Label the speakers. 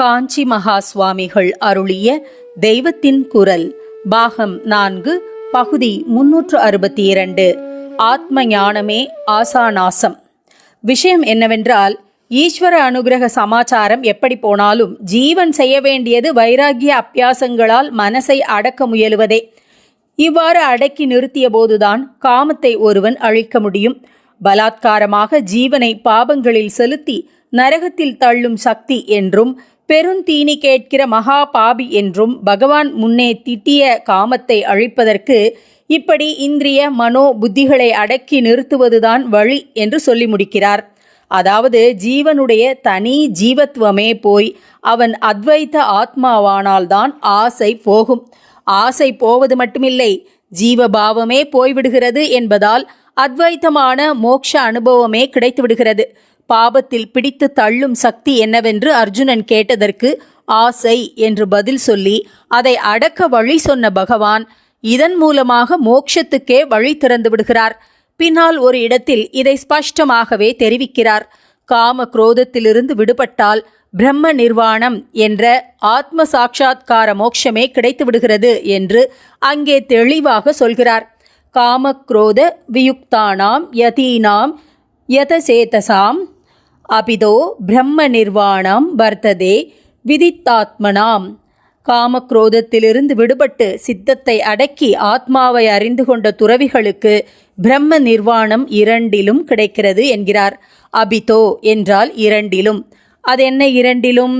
Speaker 1: காஞ்சி மகா சுவாமிகள் அருளிய தெய்வத்தின் குரல் பாகம் நான்கு பகுதி முன்னூற்று அறுபத்தி இரண்டு ஆத்ம ஞானமே ஆசாநாசம். விஷயம் என்னவென்றால் ஈஸ்வர அனுகிரக சமாச்சாரம் எப்படி போனாலும் ஜீவன் செய்ய வேண்டியது வைராகிய அப்பியாசங்களால் மனசை அடக்க முயலுவதே. இவ்வாறு அடக்கி நிறுத்திய போதுதான் காமத்தை ஒருவன் அழிக்க முடியும். பலாத்காரமாக ஜீவனை பாபங்களில் செலுத்தி நரகத்தில் தள்ளும் சக்தி என்றும் பெருந்தீனி கேட்கிற மகா பாபி என்றும் பகவான் முன்னே திட்டிய காமத்தை அழிப்பதற்கு இப்படி இந்திரிய மனோ புத்திகளை அடக்கி நிறுத்துவதுதான் வழி என்று சொல்லி முடிக்கிறார். அதாவது ஜீவனுடைய தனி ஜீவத்துவமே போய் அவன் அத்வைத்த ஆத்மாவானால்தான் ஆசை போகும். ஆசை போவது மட்டுமில்லை ஜீவபாவமே போய்விடுகிறது என்பதால் அத்வைத்தமான மோட்ச அனுபவமே கிடைத்துவிடுகிறது. பாபத்தில் பிடித்து தள்ளும் சக்தி என்னவென்று அர்ஜுனன் கேட்டதற்கு ஆசை என்று பதில் சொல்லி அதை அடக்க வழி சொன்ன பகவான் இதன் மூலமாக மோட்சத்துக்கே வழி திறந்து விடுகிறார். பின்னால் ஒரு இடத்தில் இதை ஸ்பஷ்டமாகவே தெரிவிக்கிறார். காம குரோதத்திலிருந்து விடுபட்டால் பிரம்ம நிர்வாணம் என்ற ஆத்ம சாட்சா்கார மோட்சமே கிடைத்து விடுகிறது என்று அங்கே தெளிவாக சொல்கிறார். காம குரோத வியுக்தானாம் யதீனாம் யதசேதசாம் அபிதோ பிரம்ம நிர்வாணம் வர்த்ததே விதித்தாத்மனாம். காமக்ரோதத்திலிருந்து விடுபட்டு சித்தத்தை அடக்கி ஆத்மாவை அறிந்து கொண்ட துறவிகளுக்கு பிரம்ம நிர்வாணம் இரண்டிலும் கிடைக்கிறது என்கிறார். அபிதோ என்றால் இரண்டிலும். அது என்ன இரண்டிலும்?